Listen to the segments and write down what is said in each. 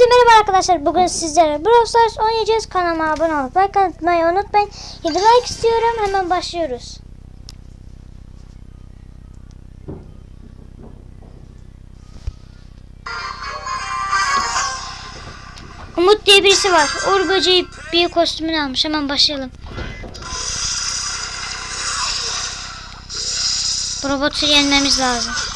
Hepinize merhaba arkadaşlar. Bugün sizlere Brawl Stars oynayacağız. Kanalıma abone olup like atmayı unutmayın. 7 like istiyorum. Hemen başlıyoruz. Umut diye birisi var. Uğur bir kostümünü almış. Hemen başlayalım. Robotu yenmemiz lazım.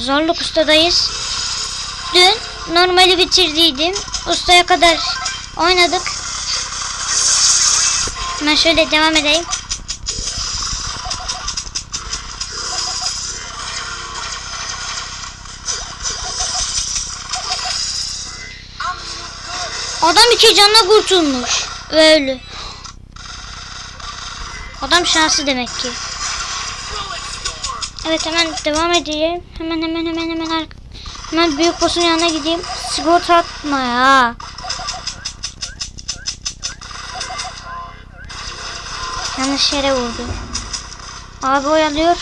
Zorluk ustadayız. Dün normali bitirdiydim. Ustaya kadar oynadık. Ben şöyle devam edeyim. Adam iki canla kurtulmuş. Öyle. Adam şanslı demek ki. Evet hemen devam edeyim. Hemen hemen hemen hemen. Hemen büyük boss'un yanına gideyim. Sigorta atma ya. Yanlış yere vurdu. Abi oyalıyor.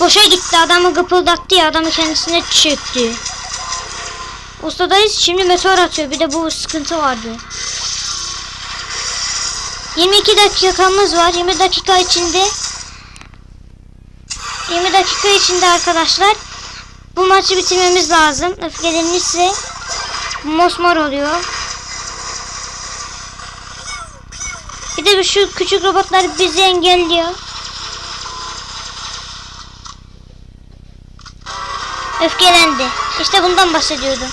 Boşa gitti adamı gıpıldattı ya adamı kendisine çekti. Ustadayız şimdi meteor atıyor bir de bu sıkıntı vardı. 22 dakikamız var. 20 dakika içinde 20 dakika içinde arkadaşlar bu maçı bitirmemiz lazım. Öfkelenirse mosmor oluyor. Bir de şu küçük robotlar bizi engelliyor. Öfkelendi. İşte bundan bahsediyordum.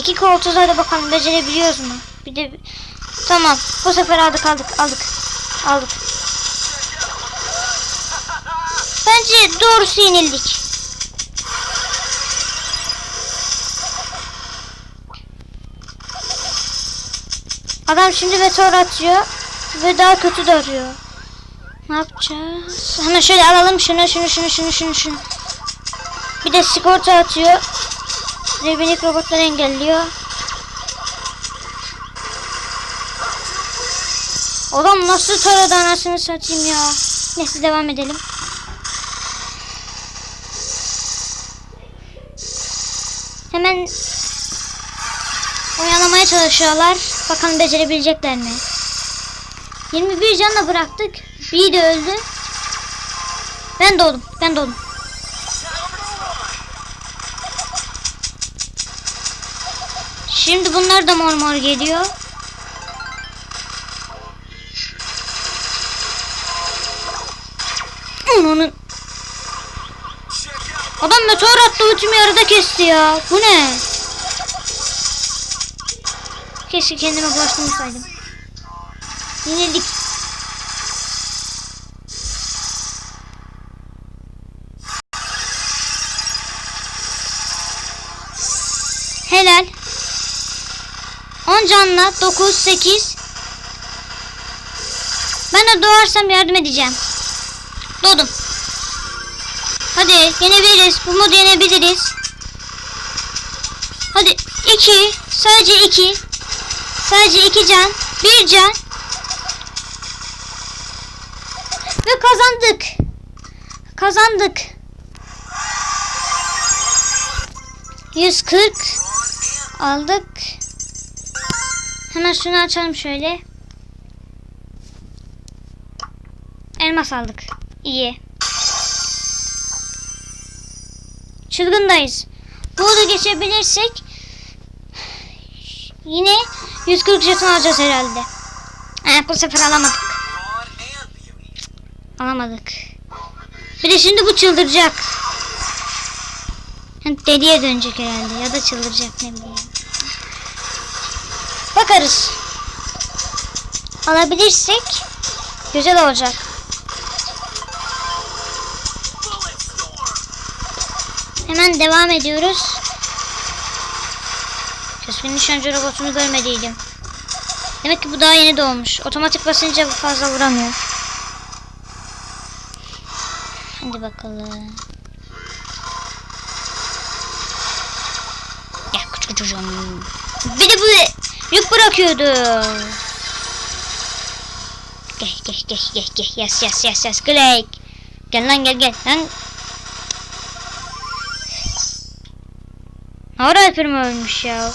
İki koltuğa da bakalım becerebiliyoruz mu? Bir de tamam. Bu sefer aldık aldık aldık. Aldık. Bence doğrusu yenildik. Adam şimdi meteor atıyor ve daha kötü de arıyor. Ne yapacağız? Hemen şöyle alalım şunu şunu şunu şunu şunu şunu. Bir de sigorta atıyor. Rebinik robotları engelliyor. Adam nasıl taradı anasını satayım ya. Neyse devam edelim. Hemen oyalamaya çalışıyorlar. Bakalım becerebilecekler mi? 21 canla bıraktık. Bir de öldü. Ben doğdum. Ben doğdum. Şimdi bunlar da mor mor geliyor. Onun Adam meteor attı ultimi yarıda kesti ya. Bu ne? Keşke kendime bulaştırmasaydım. Yenildik. Helal. 10 canla 9 8 Ben de doğarsam yardım edeceğim. Doğdum. Hadi yenebiliriz. Bu modu yenebiliriz. Hadi 2 sadece 2 sadece 2 can 1 can ve kazandık. Kazandık. 140 aldık. Hemen şunu açalım şöyle. Elmas aldık. İyi. Çılgındayız. Bunu geçebilirsek yine 140 jeton alacağız herhalde. Eh, bu sefer alamadık. Alamadık. Bir de şimdi bu çıldıracak. Deliye dönecek herhalde ya da çıldıracak ne bileyim. Bakarız. Alabilirsek güzel olacak. Hemen devam ediyoruz. Keskin nişancı robotunu görmediydim. Demek ki bu daha yeni doğmuş. Otomatik basınca fazla vuramıyor. Hadi bakalım. çocuğum. Bir de bu yük bırakıyordu. Gel gel gel gel gel. Yes yes yes yes. Glake. Gel lan gel gel. Lan. Hara Alper'im ölmüş ya.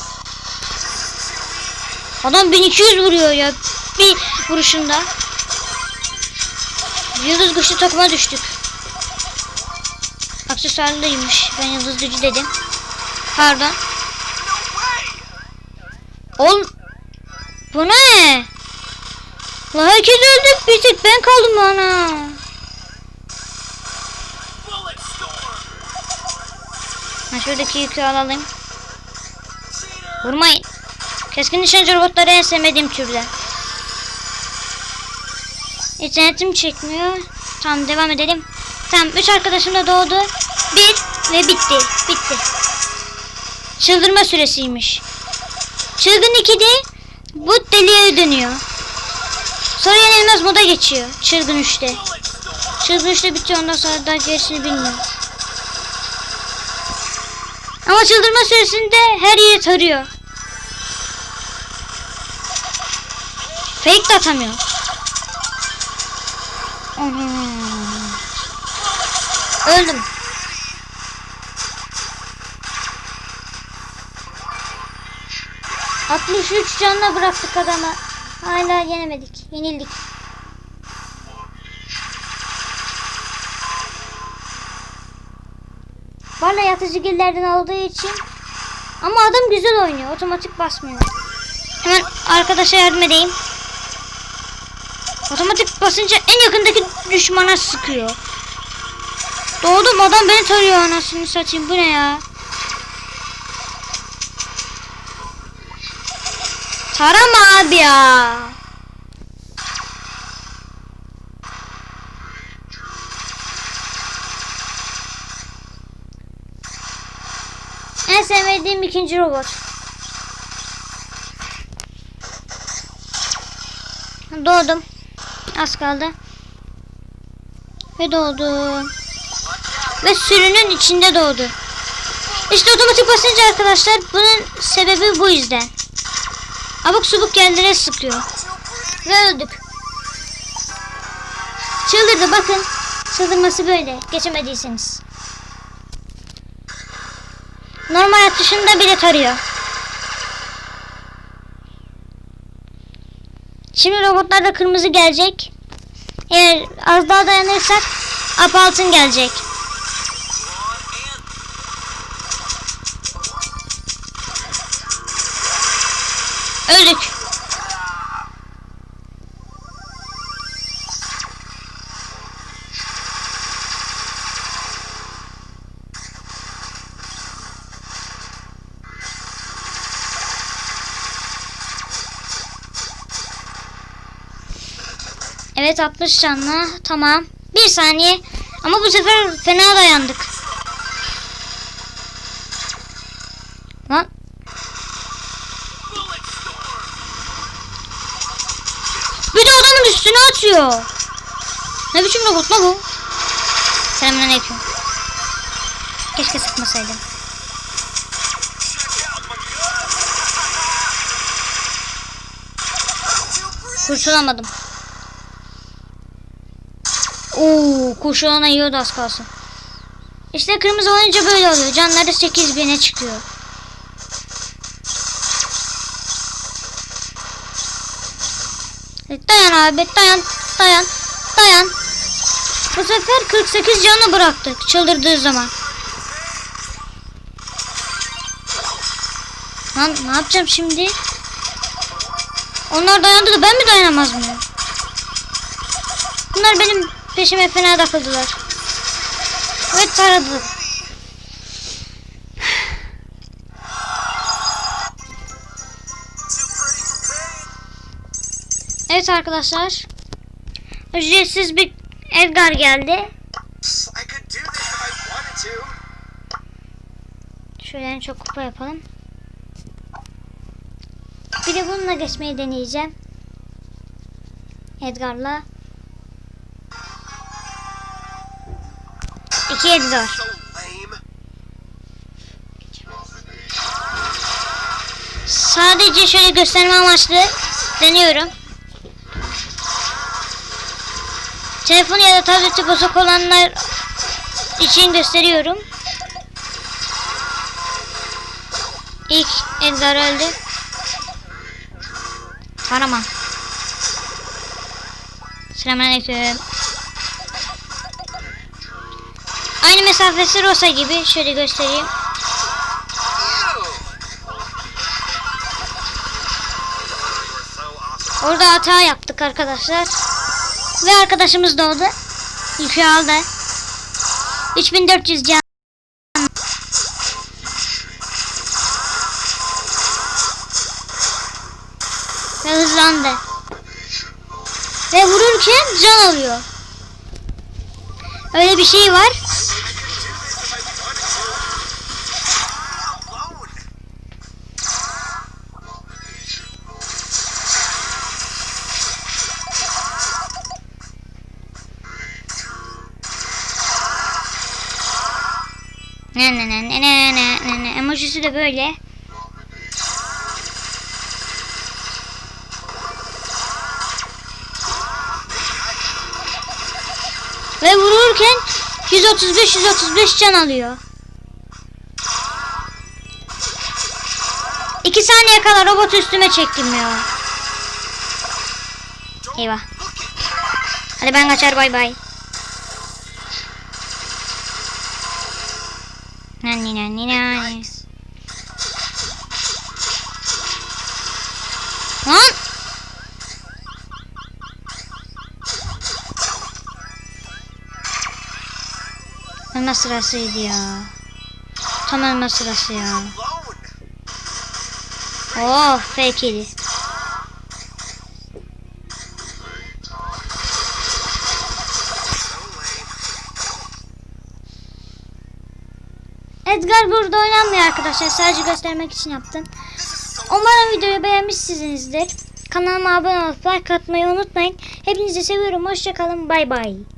Adam 1200 vuruyor ya. Bir vuruşunda. Yıldız güçlü takıma düştük. Aksesuarlıymış. Ben yıldız gücü dedim. Pardon. Ol. Bu ne? La herkes öldü. Bir tek ben kaldım bana. Ha, şuradaki yükü alalım. Vurmayın. Keskin nişancı robotları en sevmediğim türden. İnternetim çekmiyor. Tamam devam edelim. Tamam 3 arkadaşım da doğdu. Bir ve bitti. Bitti. Çıldırma süresiymiş. Çılgın 2'de bu deliye dönüyor. Sonra yenilmez moda geçiyor. Çılgın 3'te. Çılgın 3'te bitiyor ondan sonra daha gerisini bilmiyorum. Ama çıldırma süresinde her yeri tarıyor. Fake de atamıyor. Öldüm. Altmış üç canla bıraktık adamı. Hala yenemedik. Yenildik. Valla yatıcı gillerden olduğu için ama adam güzel oynuyor. Otomatik basmıyor. Hemen arkadaşa yardım edeyim. Otomatik basınca en yakındaki düşmana sıkıyor. Doğdum adam beni tarıyor anasını satayım. Bu ne ya? Tarama abi ya. En sevmediğim ikinci robot. Doğdum. Az kaldı. Ve doğdum. Ve sürünün içinde doğdu. İşte otomatik basınca arkadaşlar bunun sebebi bu yüzden. Abuk subuk yerlere sıkıyor. Ve öldük. Çıldırdı bakın. Çıldırması böyle. Geçemediyseniz. Normal atışında bile tarıyor. Şimdi robotlarda kırmızı gelecek. Eğer az daha dayanırsak ap altın gelecek. Evet 60 canlı. Tamam. Bir saniye. Ama bu sefer fena dayandık. Lan. Bir de adamın üstüne atıyor. Ne biçim robot la bu? Selamünaleyküm. Keşke sıkmasaydım. Kurtulamadım. Oo, kurşuna yiyordu az kalsın. İşte kırmızı olunca böyle oluyor. Canları 8000'e çıkıyor. Evet, Dayan abi dayan dayan dayan. Bu sefer 48 canı bıraktık çıldırdığı zaman. Lan ne yapacağım şimdi? Onlar dayandı da ben mi dayanamaz mıyım? Bunlar benim peşime fena takıldılar. Ve taradı. Evet arkadaşlar. Ücretsiz bir Edgar geldi. Şöyle en çok kupa yapalım. Bir de bununla geçmeyi deneyeceğim. Edgar'la. İki Edgar. So lame. Sadece şöyle gösterme amaçlı deniyorum. Telefonu ya da tableti bozuk olanlar için gösteriyorum. İlk Edgar öldü. Arama. Selamünaleyküm. Aynı mesafesi Rosa gibi. Şöyle göstereyim. Orada hata yaptık arkadaşlar. Ve arkadaşımız doğdu. Yükü aldı. 3400 can. Ve hızlandı. Ve vururken can alıyor. Öyle bir şey var. Emojisi de böyle. Ve vururken 135 135 can alıyor. 2 saniye kala robot üstüme çektim ya. Eyvah. Hadi ben kaçar bay bay. Nani nani nani. Ölme sırasıydı ya. Tam ölme sırası ya. Oh fake idi. Edgar burada oynanmıyor arkadaşlar. Sadece göstermek için yaptım. Umarım videoyu beğenmişsinizdir. Kanalıma abone olup like atmayı unutmayın. Hepinizi seviyorum. Hoşçakalın. Bay bay.